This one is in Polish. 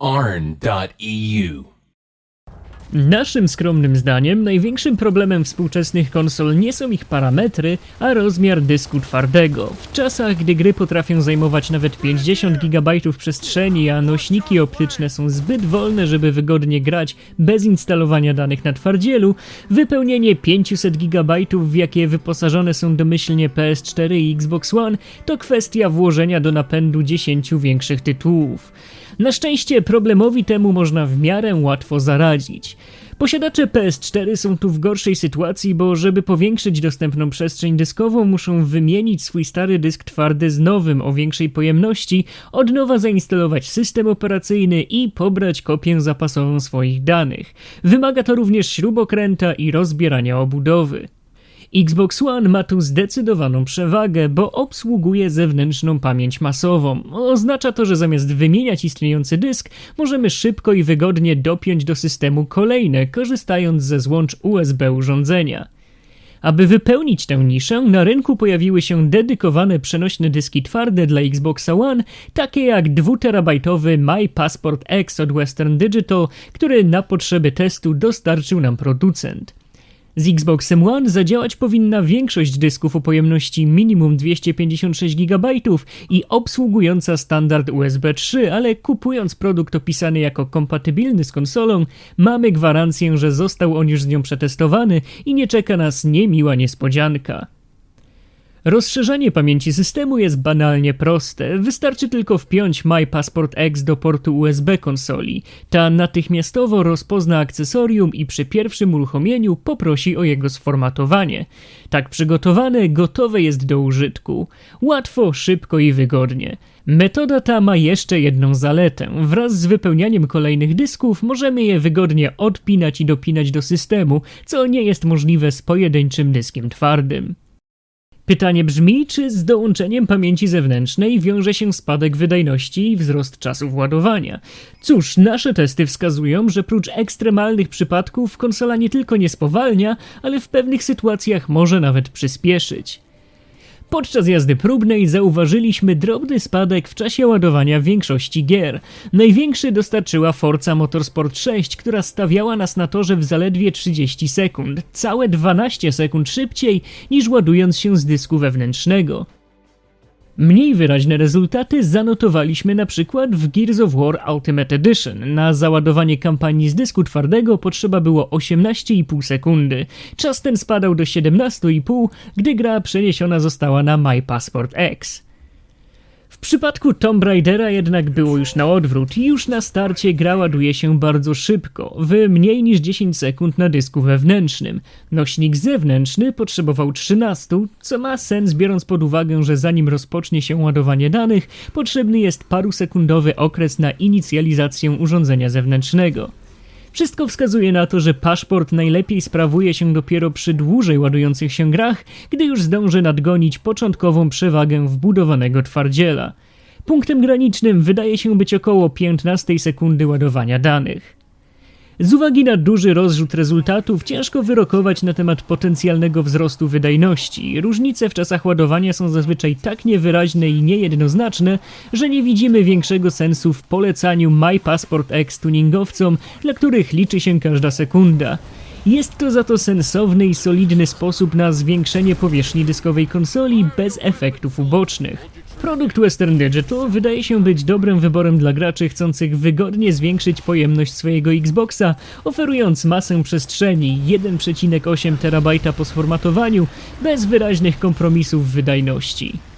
arn.eu. Naszym skromnym zdaniem największym problemem współczesnych konsol nie są ich parametry, a rozmiar dysku twardego. W czasach, gdy gry potrafią zajmować nawet 50 GB przestrzeni, a nośniki optyczne są zbyt wolne, żeby wygodnie grać bez instalowania danych na twardzielu, wypełnienie 500 GB, w jakie wyposażone są domyślnie PS4 i Xbox One, to kwestia włożenia do napędu 10 większych tytułów. Na szczęście problemowi temu można w miarę łatwo zaradzić. Posiadacze PS4 są tu w gorszej sytuacji, bo żeby powiększyć dostępną przestrzeń dyskową, muszą wymienić swój stary dysk twardy z nowym o większej pojemności, od nowa zainstalować system operacyjny i pobrać kopię zapasową swoich danych. Wymaga to również śrubokręta i rozbierania obudowy. Xbox One ma tu zdecydowaną przewagę, bo obsługuje zewnętrzną pamięć masową. Oznacza to, że zamiast wymieniać istniejący dysk, możemy szybko i wygodnie dopiąć do systemu kolejne, korzystając ze złącz USB urządzenia. Aby wypełnić tę niszę, na rynku pojawiły się dedykowane przenośne dyski twarde dla Xboxa One, takie jak 2-terabajtowy My Passport X od Western Digital, który na potrzeby testu dostarczył nam producent. Z Xboxem One zadziałać powinna większość dysków o pojemności minimum 256 GB i obsługująca standard USB 3, ale kupując produkt opisany jako kompatybilny z konsolą, mamy gwarancję, że został on już z nią przetestowany i nie czeka nas niemiła niespodzianka. Rozszerzanie pamięci systemu jest banalnie proste. Wystarczy tylko wpiąć My Passport X do portu USB konsoli. Ta natychmiastowo rozpozna akcesorium i przy pierwszym uruchomieniu poprosi o jego sformatowanie. Tak przygotowane, gotowe jest do użytku. Łatwo, szybko i wygodnie. Metoda ta ma jeszcze jedną zaletę. Wraz z wypełnianiem kolejnych dysków możemy je wygodnie odpinać i dopinać do systemu, co nie jest możliwe z pojedynczym dyskiem twardym. Pytanie brzmi, czy z dołączeniem pamięci zewnętrznej wiąże się spadek wydajności i wzrost czasów ładowania? Cóż, nasze testy wskazują, że prócz ekstremalnych przypadków konsola nie tylko nie spowalnia, ale w pewnych sytuacjach może nawet przyspieszyć. Podczas jazdy próbnej zauważyliśmy drobny spadek w czasie ładowania większości gier. Największy dostarczyła Forza Motorsport 6, która stawiała nas na torze w zaledwie 30 sekund, całe 12 sekund szybciej niż ładując się z dysku wewnętrznego. Mniej wyraźne rezultaty zanotowaliśmy na przykład w Gears of War Ultimate Edition. Na załadowanie kampanii z dysku twardego potrzeba było 18,5 sekundy. Czas ten spadał do 17,5, gdy gra przeniesiona została na My Passport X. Przypadku Tomb Raidera jednak było już na odwrót i już na starcie gra ładuje się bardzo szybko, w mniej niż 10 sekund na dysku wewnętrznym. Nośnik zewnętrzny potrzebował 13, co ma sens biorąc pod uwagę, że zanim rozpocznie się ładowanie danych, potrzebny jest parusekundowy okres na inicjalizację urządzenia zewnętrznego. Wszystko wskazuje na to, że paszport najlepiej sprawuje się dopiero przy dłużej ładujących się grach, gdy już zdąży nadgonić początkową przewagę wbudowanego twardziela. Punktem granicznym wydaje się być około 15 sekundy ładowania danych. Z uwagi na duży rozrzut rezultatów ciężko wyrokować na temat potencjalnego wzrostu wydajności. Różnice w czasach ładowania są zazwyczaj tak niewyraźne i niejednoznaczne, że nie widzimy większego sensu w polecaniu My Passport X tuningowcom, dla których liczy się każda sekunda. Jest to za to sensowny i solidny sposób na zwiększenie powierzchni dyskowej konsoli bez efektów ubocznych. Produkt Western Digital wydaje się być dobrym wyborem dla graczy chcących wygodnie zwiększyć pojemność swojego Xboxa, oferując masę przestrzeni 1,8 TB po sformatowaniu bez wyraźnych kompromisów wydajności.